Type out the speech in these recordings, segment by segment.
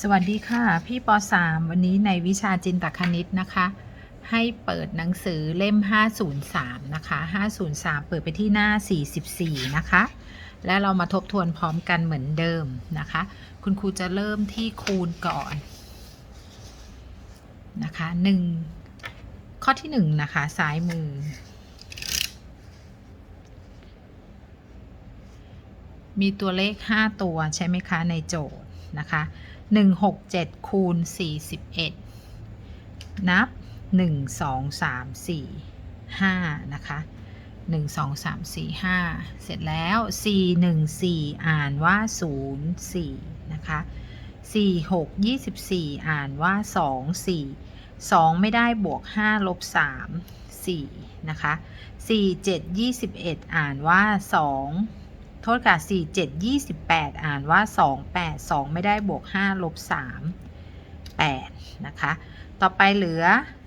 สวัสดีค่ะ พี่ป .3 วันนี้ในวิชาจินตคณิตนะคะ ให้เปิดหนังสือเล่ม 503 นะคะ 503 เปิดไปที่หน้า 44 นะคะ และเรามาทบทวนพร้อมกันเหมือนเดิมนะคะ คุณครูจะเริ่มที่คูณก่อนนะคะ 1 ข้อที่ 1 นะคะ ซ้ายมือ มีตัวเลข 5 ตัวใช่ไหมคะในโจทย์นะคะ 167คูณ41 นับ 1 2 3 4 5 นะคะ 1 2 3 4 5 เสร็จแล้ว 4 1 4 อ่านว่า 0 4 นะคะ 4 6 24 อ่านว่า 2 4 2 ไม่ได้บวก 5 ลบ 3 4 นะคะ 4 7 21 อ่านว่า 2 โทษค่ะ4 7 28 อ่านว่า 2 8 2 ไม่ได้บวก 5 ลบ 3 8 นะคะ ต่อไปเหลือ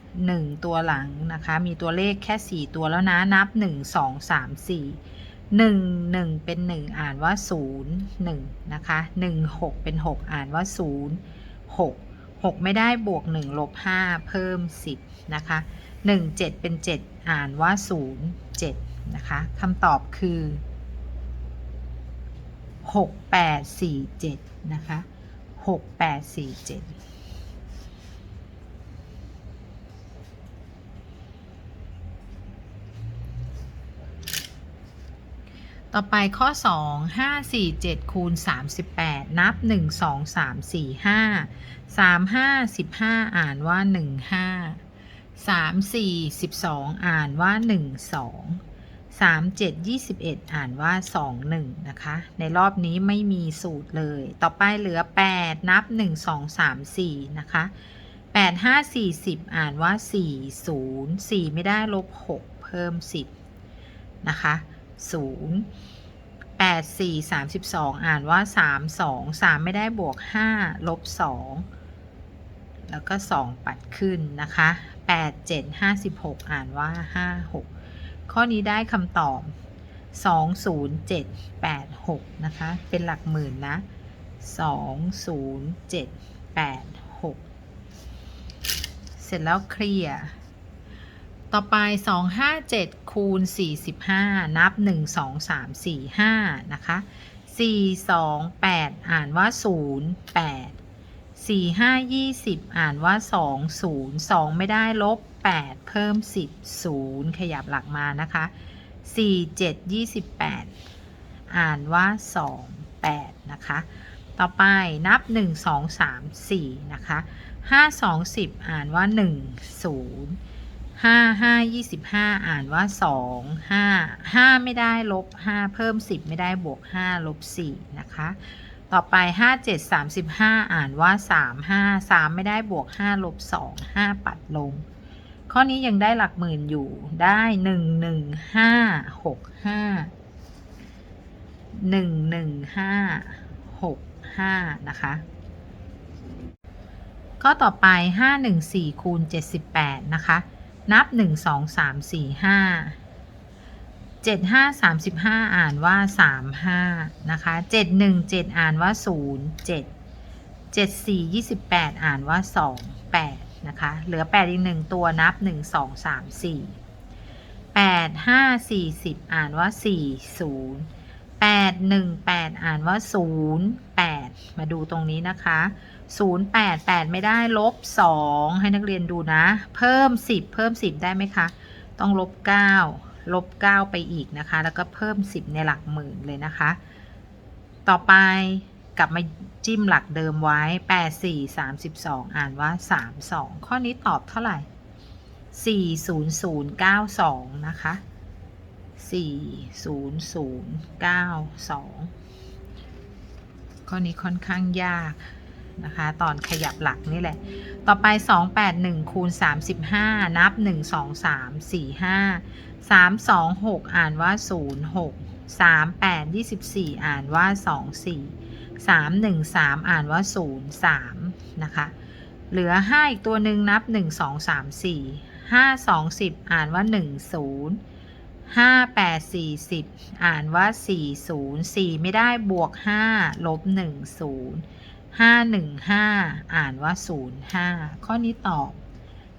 1 ตัวหลังนะคะ มีตัวเลขแค่ 4 ตัวแล้วนะ นับ 1 2 3 4 1 1 เป็น 1 อ่านว่า 0 1 นะคะ 1 6 เป็น 6 อ่านว่า 0 6 6 ไม่ได้บวก 1 ลบ 5 เพิ่ม 10 นะคะ 1 7 เป็น 7 อ่านว่า 0 7 นะคะคำตอบคือ หกแปดสี่เจ็ดนะคะหกแปดสี่เจ็ดต่อไปข้อ 2 5 4 7คูณ38 นับ 1 2 3 4 5 3 5 15 อ่านว่า 1 5 3 4 12 อ่านว่า 1 2 3 7 21 อ่านว่า 2 1 นะคะ ในรอบนี้ไม่มีสูตรเลย ต่อไปเหลือ 8 นับ 1 2 3 4 นะคะ 8 5 40 อ่านว่า 4 0 4 ไม่ได้ลบ 6 เพิ่ม 10 นะคะ 0 8 4 32 อ่านว่า 3 2 3 ไม่ได้บวก 5 ลบ 2 แล้วก็ 2 ปัดขึ้นนะคะ 8 7 56 อ่านว่า 5 6 ข้อนี้ได้คำตอบ 20786 นะคะ เป็นหลักหมื่นนะ 20786 เสร็จแล้วเคลียร์ต่อไป 257 คูณ 45 นับ 1 2 3 4 5 นะคะ 4 2 8 อ่านว่า 0 8 4 5 20อ่านว่า2 0 2ไม่ได้ลบ8เพิ่ม10 0ขยับหลักมานะคะ4 7 28อ่านว่า2 8นะคะ ต่อไปนับ1 2 3 4นะคะ5 2 10อ่านว่า1 0 5 5 25อ่านว่า2 5 5ไม่ได้ลบ5เพิ่ม10ไม่ได้บวก5ลบ4นะคะ ต่อไป 5 7 35 อ่านว่า 3 5 3 ไม่ได้บวก 5 ลบ 2 5 ปัดลง ข้อนี้ยังได้หลักหมื่นอยู่ได้ 1 1 5 6 5 1 1 5 6 5 นะคะ ข้อต่อไป 5 1 4 คูณ 78 นะคะ นับ 1 2 3 4 5 7 5 35 อ่านว่า 35 นะคะ 7 1 7 อ่านว่า 0 7 7 4 28 อ่านว่า 2 8 นะคะ เหลือ 8 อีก 1 ตัวนับ 1 2 3 4 8 5 40 อ่านว่า 4 0 8 1 8 อ่านว่า 0 8 มาดูตรงนี้นะคะ 0 8 8 ไม่ได้ลบ 2 ให้นักเรียนดูนะ เพิ่ม 10 เพิ่ม 10 ได้ไหมคะ ต้องลบ 9 ลบ 9 ไปอีกนะคะ แล้วก็เพิ่ม 10 ในหลักหมื่นเลยนะคะ ต่อไปกลับมาจิ้มหลักเดิมไว้ 8 4 32 อ่านว่า 32 ข้อนี้ตอบเท่าไหร่ 40092 นะคะ 40092 ข้อนี้ค่อนข้างยาก นะคะ ตอนขยับหลักนี่แหละ ต่อไป 281 คูณ 35 นับ 1 2 3 4 5 3 2 6 อ่านว่า 0 6 3 8 24 อ่านว่า 2 4 3 1 3 อ่านว่า 0 3 นะคะ เหลือ 5 อีกตัวหนึ่งนับ 1 2 3 4 5 2 10 อ่านว่า 1 0 5 8 4 10 อ่านว่า 4 0 4 ไม่ได้บวก 5 ลบ 1 0 ห้าหนึ่งห้าอ่านว่าศูนย์ห้าข้อนี้ตอบ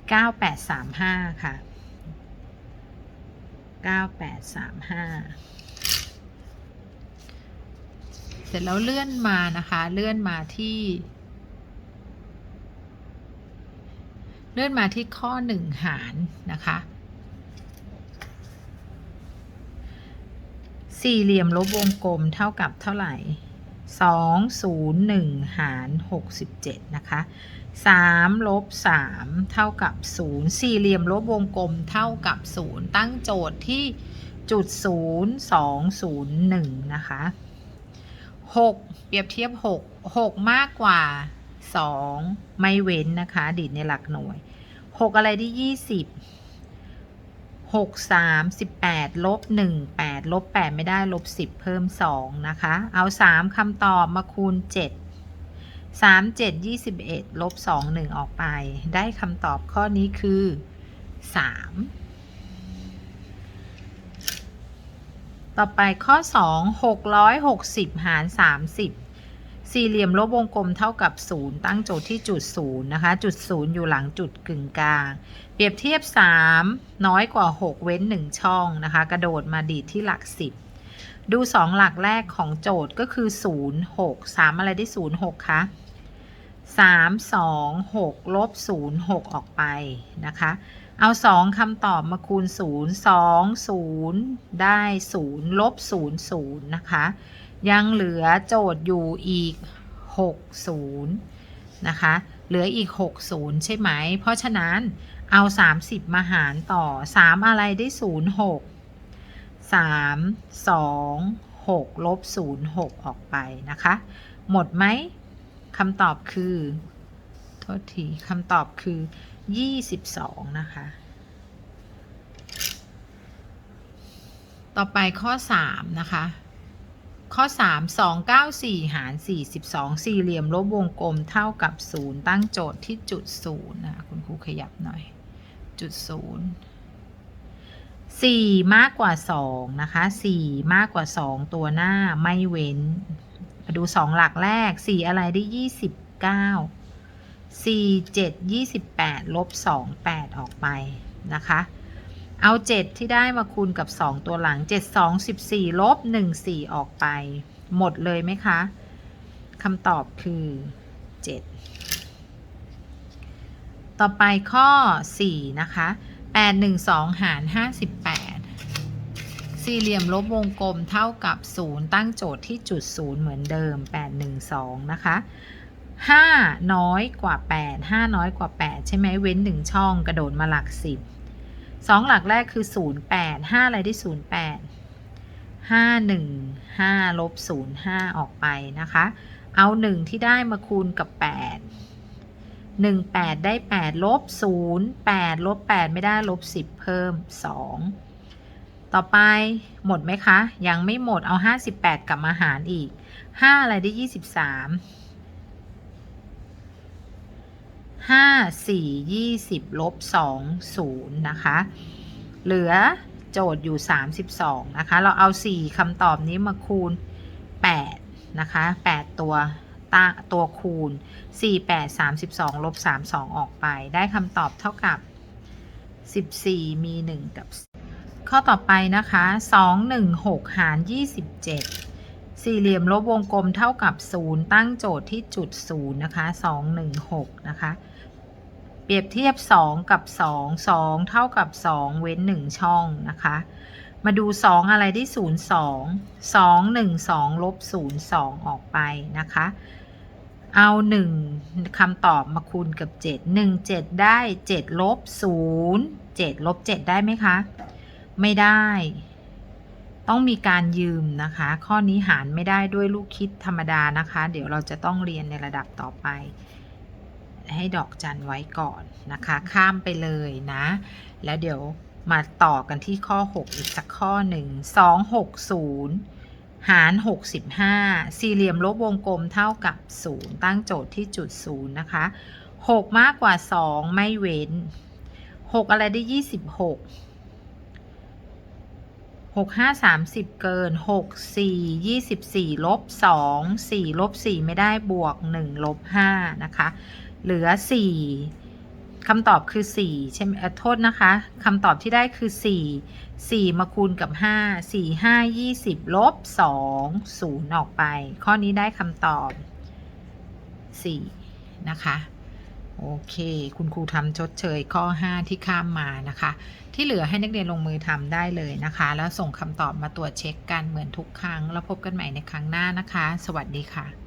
เก้าแปดสามห้าค่ะเก้าแปดสามห้าเสร็จแล้วเลื่อนมานะคะ เลื่อนมาที่ เลื่อนมาที่ข้อหนึ่งหารนะคะสี่เหลี่ยมลบวงกลมเท่ากับเท่าไหร่ สองศูนย์หนึ่งหารหกสิบเจ็ดนะคะสามลบสามเท่ากับศูนย์สี่เหลี่ยมลบวงกลมเท่ากับศูนย์ตั้งโจทย์ที่จุดศูนย์สองศูนย์หนึ่งนะคะหกเปรียบเทียบหกหกมากกว่าสองไม่เว้นนะคะ ดิดในหลักหน่วยหกอะไรได้ ยี่สิบหกสามสิบแปดลบหนึ่งแปดลบแปดไม่ได้ลบสิบเพิ่มสองนะคะ เอาสามคำตอบมาคูณเจ็ดสามเจ็ดยี่สิบเอ็ดลบสองหนึ่งออกไป ได้คำตอบข้อนี้คือสามต่อไปข้อสองหกร้อยหกสิบหารสาม สี่เหลี่ยมลบวงกลมเท่ากับศูนย์ตั้งโจทย์ที่จุดศูนย์นะคะ จุดศูนย์อยู่หลังจุดกึ่งกลาง เปรียบเทียบ 3 น้อยกว่า 6 เว้น 1 ช่องนะคะ กระโดดมาดีดที่หลัก 10 ดู 2 หลักแรกของโจทย์ก็คือ 0 6 3 อะไรได้ 0 6 คะ3 2 6ลบ0 6 ออกไปนะคะ เอา 2คำตอบมาคูณ 0 2 0 ได้ 0 ลบ 0 0 นะคะ ยังเหลือโจทย์อยู่อีก 6 0 นะคะ เหลืออีก 60 ใช่ไหม เพราะฉะนั้นเอา 30 มาหารต่อ 3 อะไรได้ 0 6 3 2 6ลบ0 6 ออกไปนะคะ หมดไหมคำตอบคือ โทษทีคำตอบคือ 22 นะคะ ต่อไปข้อ 3 นะคะ ข้อ 3 2 9 4 หาร 42 สี่เหลี่ยมลบวงกลมเท่ากับ 0 ตั้งโจทย์ที่จุด 0 นะ คุณครูขยับหน่อย จุด 0 4 มากกว่า 2 นะคะ 4 มากกว่า 2 ตัวหน้าไม่เว้น มาดู 2 หลักแรก 4 อะไรได้ 29 4 7 28 ลบ 2 8 ออกไปนะคะ เอา 7 ที่ได้มาคูณกับ 2 ตัวหลัง 7 2 14ลบ1 4 ออกไป หมดเลยไหมคะคำตอบคือ 7 ต่อไปข้อ 4 นะคะ 8 1 2 หาร 58 สี่เหลี่ยมลบวงกลมเท่ากับ 0 ตั้งโจทย์ที่จุด 0 เหมือนเดิม 8 1 2 นะคะ5น้อยกว่า 8 5 น้อยกว่า 8 ใช่ไหมเว้น 1 ช่องกระโดดมาหลัก 10 สองหลักแรกคือ 0 8 5 อะไรได้ 0 8 5 1 5ลบ0 5 ออกไปนะคะ เอา 1 ที่ได้มาคูณกับ 8 1 8 ได้ 8 ลบ 0 8 ลบ 8 ไม่ได้ลบ 10 เพิ่ม 2 ต่อไปหมดไหมคะ ยังไม่หมดเอา 58 กลับมาหารอีก 5 อะไรได้ 23 ห้าสี่ยี่สิบลบสองศูนย์นะคะ เหลือโจทย์อยู่สามสิบสองนะคะ เราเอาสี่คำตอบนี้มาคูณแปดนะคะแปดตัวตตัวคูณสี่แปดสามสิบสองลบสามสองออกไป ได้คำตอบเท่ากับสิบสี่มีหนึ่งกับ ข้อต่อไปนะคะสองหนึ่งหกหารยี่สิบเจ็ดสี่เหลี่ยมลบวงกลมเท่ากับ 0 ตั้งโจทย์ที่จุด 0 นะคะ 2 1 6 นะคะ เปรียบเทียบ 2 กับ 2 2 เท่ากับ 2 เว้น 1 ช่องนะคะ มาดู 2 อะไรได้0 2 2 1 2 ลบ 0 2 ออกไปนะคะ เอา 1คำตอบมาคูณกับ 7 1 7 ได้ 7 ลบ 0 7 ลบ 7 ได้ไหมคะ ไม่ได้ ต้องมีการยืมนะคะ ข้อนี้หารไม่ได้ด้วยลูกคิดธรรมดานะคะ เดี๋ยวเราจะต้องเรียนในระดับต่อไป ให้ดอกจันไว้ก่อนนะคะ ข้ามไปเลยนะ แล้วเดี๋ยวมาต่อกันที่ข้อ 6 อีกสักข้อหนึ่ง2 6 0หาร 65 สี่เหลี่ยมลบวงกลมเท่ากับ 0 ตั้งโจทย์ที่จุด 0 นะคะ 6 มากกว่า 2 ไม่เว้น 6 อะไรได้ 26หกห้าสามสิบเกินหกสี่ยี่สิบสี่ลบสองสี่ลบสี่ไม่ได้บวกหนึ่งลบห้านะคะ เหลือสี่คำตอบคือสี่ใช่ไหมโทษนะคะคำตอบที่ได้คือสี่สี่มาคูณกับห้าสี่ห้ายี่สิบลบสองศูนย์ออกไป ข้อนี้ได้คำตอบสี่นะคะ โอเค คุณครูทำชดเชยข้อ 5 ที่ข้ามมานะคะ ที่เหลือให้นักเรียนลงมือทำได้เลยนะคะ แล้วส่งคำตอบมาตรวจเช็คกันเหมือนทุกครั้ง แล้วพบกันใหม่ในครั้งหน้านะคะ สวัสดีค่ะ